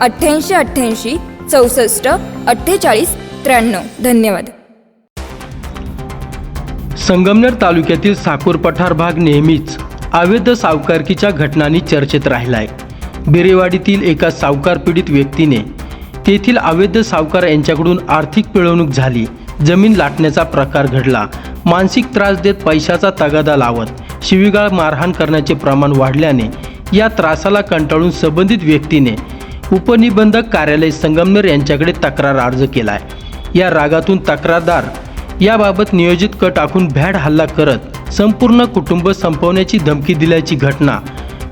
अठ्ठ्याऐंशी अठ्ठ्याऐंशी चौसष्ट अठ्ठेचाळीस त्र्याण्णव. धन्यवाद. संगमनेर तालुक्यातील साकूर पठार भाग नेहमीच अवैध सावकारकीच्या घटनांनी चर्चेत राहिलाय. बिरेवाडीतील एका सावकार पीडित व्यक्तीने तेथील अवैध सावकार यांच्याकडून आर्थिक पिळवणूक झाली. जमीन लाटण्याचा प्रकार घडला. मानसिक त्रास देत पैशाचा तगादा लावत शिवीगाळ मारहाण करण्याचे प्रमाण वाढल्याने या त्रासाला कंटाळून संबंधित व्यक्तीने उपनिबंधक कार्यालय संगमनेर यांच्याकडे तक्रार अर्ज केला आहे या रागातून तक्रारदार याबाबत नियोजित कट आखून भॅड हल्ला करत संपूर्ण कुटुंब संपवण्याची धमकी दिल्याची घटना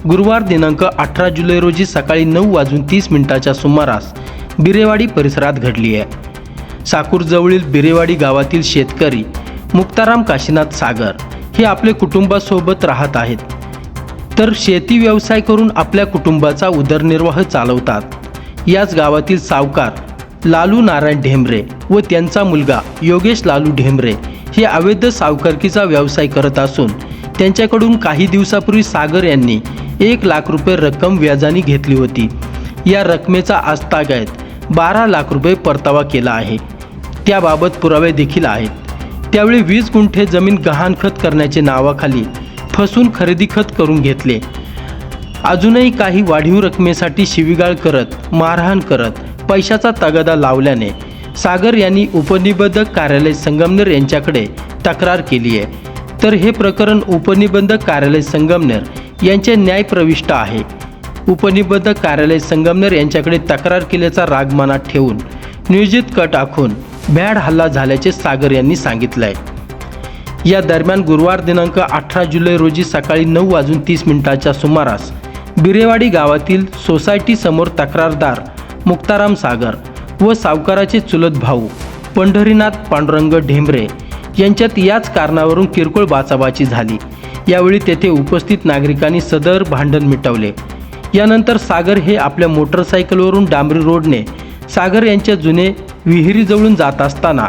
गुरुवार दिनांक अठरा जुलै रोजी सकाळी नऊ वाजून तीस मिनिटाच्या सुमारास बिरेवाडी परिसरात घडली आहे. साकूरजवळील बिरेवाडी गावातील शेतकरी मुक्ताराम काशीनाथ सागर हे आपले कुटुंबासोबत राहत आहेत. तर शेती व्यवसाय करून आपल्या कुटुंबाचा उदरनिर्वाह चालवतात. याच गावातील सावकार लालू नारायण ढेमरे व त्यांचा मुलगा योगेश लालू ढेमरे हे अवैध सावकारकीचा व्यवसाय करत असून त्यांच्याकडून काही दिवसापूर्वी सागर यांनी एक लाख रुपये रक्कम व्याजाने घेतली होती. या रकमेचा आजतागायत बारा लाख रुपये परतावा केला आहे. त्याबाबत पुरावे देखील आहेत. त्यावेळी वीस गुंठे जमीन गहाणखत करण्याचे नावाखाली फसून खरेदी खत करून घेतले. अजूनही काही वाढीव रकमेसाठी शिवीगाळ करत मारहाण करत पैशाचा तगादा लावल्याने सागर यांनी उपनिबंधक कार्यालय संगमनेर यांच्याकडे तक्रार केली आहे. तर हे प्रकरण उपनिबंधक कार्यालय संगमनेर यांचे न्यायप्रविष्ट आहे. उपनिबंधक कार्यालय संगमनेर यांच्याकडे तक्रार केल्याचा राग मनात ठेवून नियोजित कट आखून भ्याड हल्ला झाल्याचे सागर यांनी सांगितलं आहे या दरम्यान गुरुवार दिनांक अठरा जुलै रोजी सकाळी नऊ वाजून तीस मिनिटाच्या सुमारास बिरेवाडी गावातील सोसायटीसमोर तक्रारदार मुक्ताराम सागर व सावकाराचे चुलत भाऊ पंढरीनाथ पांडुरंग ढेंबरे यांच्यात याच कारणावरून किरकोळ बाचाबाची झाली. यावेळी तेथे उपस्थित नागरिकांनी सदर भांडण मिटवले. यानंतर सागर हे आपल्या मोटरसायकलवरून डांबरी रोडने सागर यांच्या जुने विहिरीजवळून जात असताना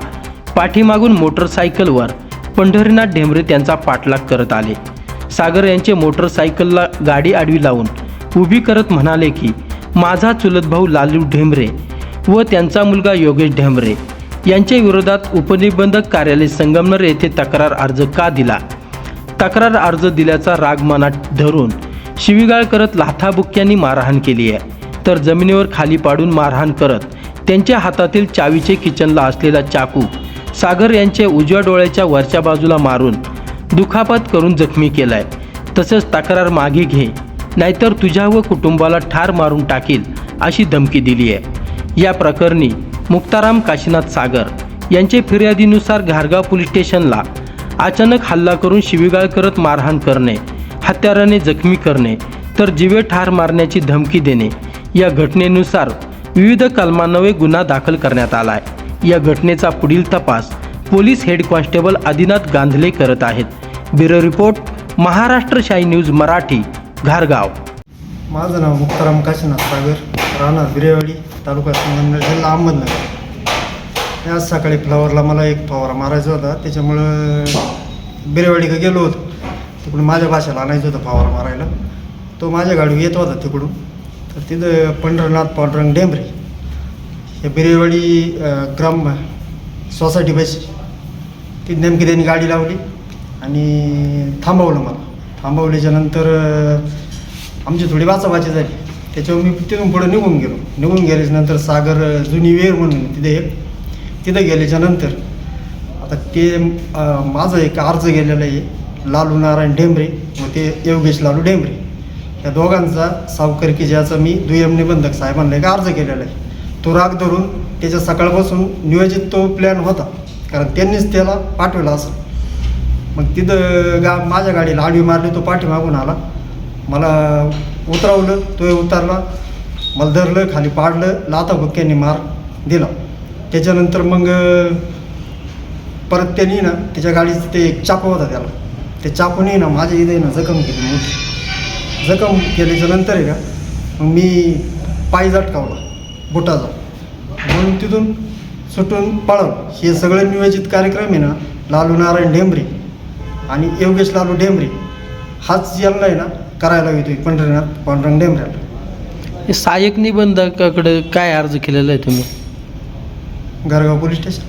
पाठीमागून मोटरसायकलवर पंढरीनाथ ढेंबरे त्यांचा पाठलाग करत आले. सागर यांचे मोटरसायकलला गाडी आडवी लावून उभी करत म्हणाले की माझा चुलत भाऊ लालू ढेंबरे व त्यांचा मुलगा योगेश ढेंबरे यांच्या विरोधात उपनिबंधक कार्यालय संगमनेर येथे तक्रार अर्ज का दिला? तक्रार अर्ज दिल्याचा राग मनात धरून शिवीगाळ करत लाथाबुक्क्यांनी मारहाण केली आहे. तर जमिनीवर खाली पाडून मारहाण करत त्यांच्या हातातील चावीचे किचनला असलेला चाकू सागर यांचे उजव्या डोळ्याच्या वरच्या बाजूला मारून दुखापत करून जखमी केलाय. तसंच तक्रार मागे घे नाहीतर तुझ्या व कुटुंबाला ठार मारून टाकील अशी धमकी दिली आहे या प्रकरणी मुक्ताराम काशीनाथ सागर यांचे फिर्यादीनुसार घारगाव पोलीस स्टेशनला अचानक हल्ला करून शिवीगाळ करत मारहाण करणे हत्याराने जखमी करणे तर जीवे ठार मारण्याची धमकी देणे या घटनेनुसार विविध कलमान्वये गुन्हा दाखल करण्यात आला आहे या घटनेचा पुढील तपास police head constable Adinath Gandhale करत आहेत. ब्युरो रिपोर्ट महाराष्ट्र शाही न्यूज मराठी घारगाव. माझं नाव मुक्ताराम काशीनाथ सागर राहणार बिरेवाडी तालुका संगमनेर जिल्हा अहमदनगर. मी आज सकाळी फ्लावरला मला एक फवारा मारायचा होता त्याच्यामुळं बिरेवाडीकडे गेलो होतो. तिकडून माझ्या भाषेला आणायचं होतं फवारा मारायला. तो माझ्या गाडीवर येत होता तिकडून. तर तिथं पंढरनाथ पांडुरंग डेंबरे हे बिरेवाडी अं, ग्राम सोसायटी बस ती नेमकी त्यांनी गाडी लावली आणि थांबवलं मला. थांबवल्याच्या नंतर आमची थोडी वाचावाची झाली. त्याच्यावर मी तिथून पुढे निघून गेलो. निघून गेल्याच्यानंतर सागर जुनी वेर म्हणून तिथे एक. तिथं गेल्याच्यानंतर आता ते माझं एक अर्ज गेलेलं आहे लालू नारायण ढेंबरे. व ते योगेश लालू ढेंबरे. या दोघांचा सावकारकी ज्याचा मी दुय्यम निबंधक साहेबांना एक अर्ज केलेला आहे. तो राग धरून त्याच्या सकाळपासून नियोजित तो प्लॅन होता. कारण त्यांनीच त्याला पाठवला असं. मग तिथं गा माझ्या गाडीला आडवी मारली तो पाठीमागून आला. मला उतरवलं तो उतरला. मला धरलं खाली पाडलं लाथा बुक्क्यांनी मार दिला. त्याच्यानंतर मग परत त्यांनी ना त्याच्या गाडीचं ते एक चाकू होता त्याला. ते चाकूने ना माझ्या इथे ना जखम केली मोठी जखम केल्याच्यानंतर आहे का मग मी पाय झटकावला. बुटाचा. म्हणून तिथून सुटून पळालो हे सगळं नियोजित कार्यक्रम आहे ना लालू नारायण ढेंबरे आणि योगेश लालू ढेंबरे. हाच यांना आहे ना करायला येतो पंढरीनाथ पांडुरंग ढेंबऱ्याला हे सहाय्यक निबंधकाकडे काय अर्ज केलेला आहे तुम्ही? घरगाव पोलीस स्टेशन.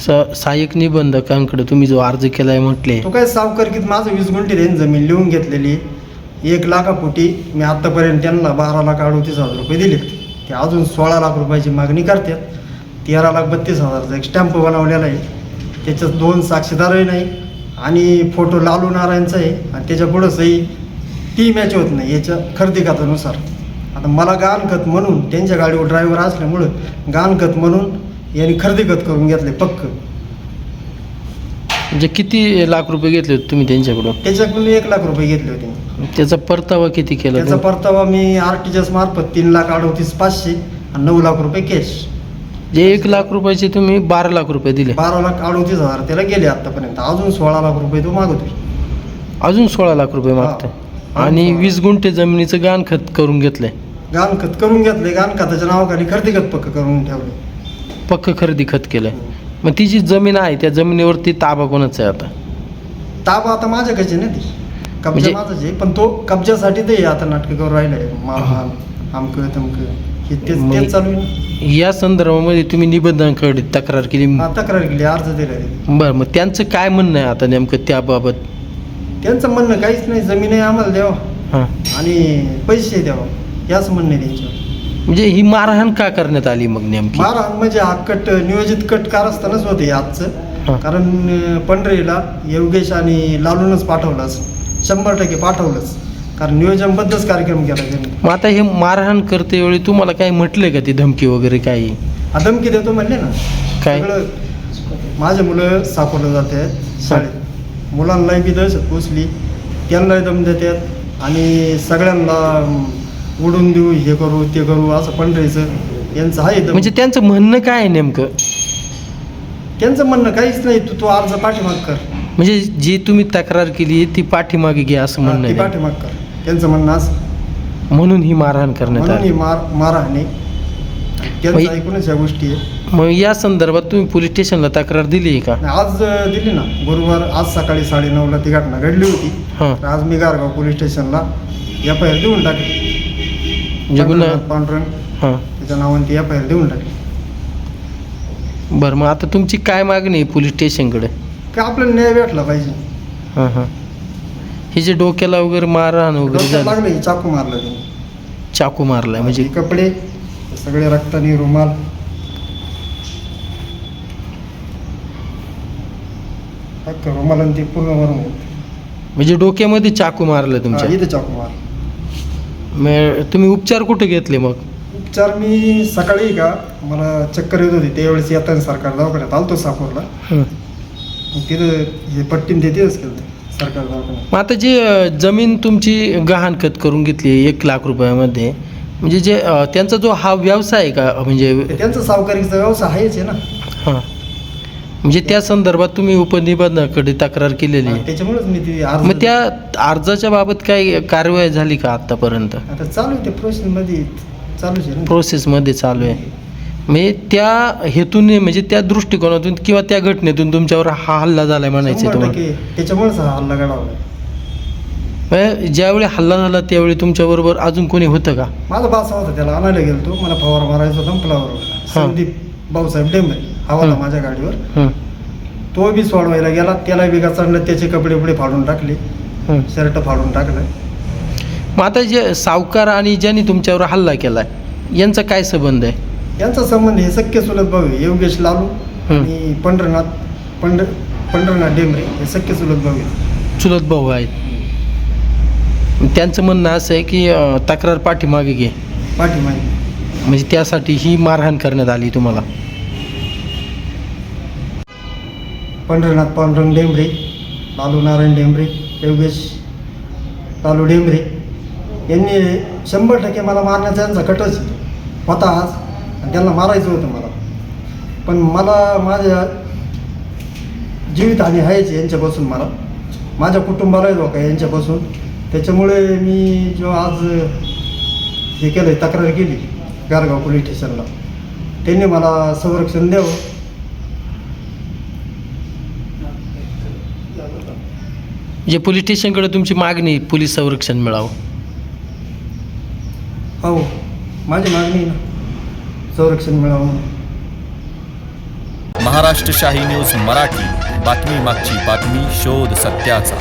स सहाय्यक निबंधकांकडे तुम्ही जो अर्ज केला आहे म्हटले. तो काय सावकारकीत माझं वीस गुंठे त्यांनी जमीन लिहून घेतलेली. एक लाखापोटी मी आत्तापर्यंत त्यांना बारा लाख अडोतीस हजार रुपये दिले ते अजून सोळा लाख रुपयाची मागणी करतात तेरा लाख बत्तीस हजारचा एक स्टॅम्प बनवलेला आहे. त्याच्यात दोन साक्षीदारही नाही आणि फोटो लालू नारायणचा आहे. आणि त्याच्या सही ती मॅच होत नाही याच्या खरेदी खात्यानुसार आता मला गाणखत म्हणून त्यांच्या गाडीवर ड्रायव्हर असल्यामुळं गाणखत म्हणून यांनी खरेदी खत करून घेतले पक्क. म्हणजे किती लाख रुपये घेतले होते तुम्ही त्यांच्याकडून? त्याच्याकडून एक लाख रुपये घेतले होते. त्याचा परतावा किती केला त्याचा तुम्ही? परतावा मी आर टी जी एस मार्फत तीन लाख अडोतीस पाचशे आणि नऊ लाख रुपये कॅश जे एक लाख रुपयाचे तुम्ही बारा लाख रुपये दिले. बारा लाख अडोतीस हजार त्याला गेले आतापर्यंत. अजून सोळा लाख रुपये तो मागतोय अजून सोळा लाख रुपये हा. मागते आणि वीस गुंठे जमिनीचं गाण खत करून घेतलंय. गानखत करून घेतले गानखताच्या नावाखाली खरेदी खत पक्क करून ठेवले पक्क खरेदी खत केलंय. मग ती जी जमीन आहे त्या जमिनीवरती ताबा कोणाचा आहे आता? ताबा आता माझ्याकडचे ना ती. कब्जा म्हणजे- माझाच आहे पण तो कब्जासाठी ते आता नाटकं करून मारहाण आमकं तमकं. हे तेच मग- तेच चालू आहे ना. या संदर्भामध्ये तुम्ही निबंधकांकडे तक्रार केली. हा, तक्रार केली अर्ज दिला बरं मग त्यांचं काय म्हणणं आहे आता नेमकं त्याबाबत? त्यांचं म्हणणं काहीच नाही जमीन आहे आम्हाला द्यावा. हां. आणि पैसे द्यावा. याच म्हणणं आहे त्यांच्यावर. म्हणजे ही मारहाण का करण्यात आली मग नेमकी? मारहाण म्हणजे हा कट नियोजित कट कारस्थानच होते हे आजचं. कारण अं, पंढरीला योगेश आणि लालूनच पाठवलंच. शंभर टक्के पाठवलंच. कारण नियोजनबद्धच कार्यक्रम केला त्यांनी. मग आता हे मारहाण करते वेळी तुम्हाला काय म्हटलंय का ती धमकी वगैरे काही? हा, धमकी देतो म्हणले ना. काय? सगळं माझे मुलं सापडलं जाते शाळेत. मुलांनाही बी दहशत पोचली. त्यांनाही दम देतात. आणि सगळ्यांना अं, उडून देऊ हे करू ते करू असं पंढरीचं. यांचं आहे. म्हणजे त्यांचं म्हणणं काय आहे नेमकं? त्यांचं म्हणणं काहीच नाही. तू तो अर्ज पाठीमाग कर. म्हणजे जी तुम्ही तक्रार केली ती पाठीमागे घ्या असं म्हणणं ती आहे. पाठीमाग कर. त्यांचं म्हणणं असं. म्हणून ही मारहाण करण्यात म्हणून ही आली मार मारहाणे त्यांचं ऐकूनच या गोष्टी आहे मग या संदर्भात तुम्ही पोलीस स्टेशनला तक्रार दिली आहे का? आणि आज अं, दिली ना. गुरुवार आज सकाळी साडेनऊला ती घटना घडली होती. हां. तर आज मी गारगाव पोलीस स्टेशनला एफ आय आर देऊन टाकली. म्हणजे गुन्हा पांडुरंग पांडुरंग हां. त्याच्या नावाने ती एफ आय आर देऊन टाकली. बरं मग आता तुमची काय मागणी आहे पोलीस स्टेशनकडे? का आपल्याला न्याय भेटला पाहिजे? हां हां. हे जे डोक्याला वगैरे मारहाण वगैरे डोक्यात झालं. लागलं चाकू मारलं त्यांनी. चाकू मारलाय म्हणजे कपडे सगळे रक्तानी रुमाल. रुमाल आणि ते पूर्ण वरून म्हणजे डोक्यामध्ये चाकू मारलं तुमच्या? इथं चाकू मार तुम्ही उपचार कुठे घेतले मग? उपचार मी सकाळी का मला चक्कर येत होती त्यावेळेस येताना सरकार दवाखान्यात आलतो सापूरला हं. मग तिथं हे पट्टीन ते तिथंच केलं सरकार दवाखान्यात. मग आता जी अ, जमीन तुमची गहाण खत करून घेतली एक लाख रुपयामध्ये म्हणजे जे अ, त्यांचा जो हा व्यवसाय आहे का म्हणजे ते त्यांचा सावकारीचा व्यवसाय आहेच आहे ना. हां. म्हणजे त्या संदर्भात तुम्ही उपनिबंधाकडे तक्रार केलेली आहे. त्याच्यामुळेच मी ती अर्ज मग त्या अर्जाच्या बाबत काही कारवाई झाली का आत्तापर्यंत आता चालू आहे ते प्रोसेसमध्ये चालूच आहे ना? प्रोसेसमध्ये चालू आहे. म्हणजे त्या हेतूने म्हणजे त्या दृष्टिकोनातून किंवा त्या घटनेतून तुमच्यावर हा हल्ला झालाय म्हणायचं शंभर तुम्हाला? टक्के. त्याच्यामुळेच हा हल्ला घडवला. म्हणजे ज्यावेळी हल्ला झाला त्यावेळी तुमच्याबरोबर अजून कोणी होतं का? माझा बासा होता त्याला आणायला गेलतो. मला फवारा मारायचा होता फ्लावर संदीप भाऊसाहेब डेंबरे. हवाला हं. माझ्या गाडीवर. हं, तो बी सोडवायला गेला त्याला बी चढलं त्याचे कपडे बिपडे फाडून टाकले. हं. शर्ट फाडून टाकलं. मग आता जे सावकार आणि ज्यांनी तुमच्यावर हल्ला केला यांचा काय संबंध आहे? यांचा संबंध हे सख्य चुलत भाऊ आहे योगेश लालू हं. आणि पंढरनाथ पंढ पंढरनाथ डेंबरे हे सख्य चुलत भाऊ चुलत भाऊ आहेत. त्यांचं म्हणणं असं आहे की अं, तक्रार पाठीमागे घे. पाठीमागे. म्हणजे त्यासाठी ही मारहाण करण्यात आली तुम्हाला. पंढरनाथ पांडुरंग डेंबरे लालू नारायण डेंबरे योगेश लालू डेंबरे यांनी शंभर टक्के मला मारण्याचा यांचा कटच होता आज. आणि त्यांना मारायचं होतं मला. पण मला माझ्या जीवितहानी आहेच यांच्यापासून मला माझ्या कुटुंबालाही धोका आहे यांच्यापासून. त्याच्यामुळे मी जो आज हे केलं तक्रार केली गारगाव पोलीस स्टेशनला त्यांनी मला संरक्षण द्यावं. जे पोलीस स्टेशनकडे तुमची मागणी पोलीस संरक्षण मिळावं हो माझी मागणी आहे ना संरक्षण मिळावं म्हणून. महाराष्ट्र शाही न्यूज मराठी बातमी मागची बातमी शोध सत्याचा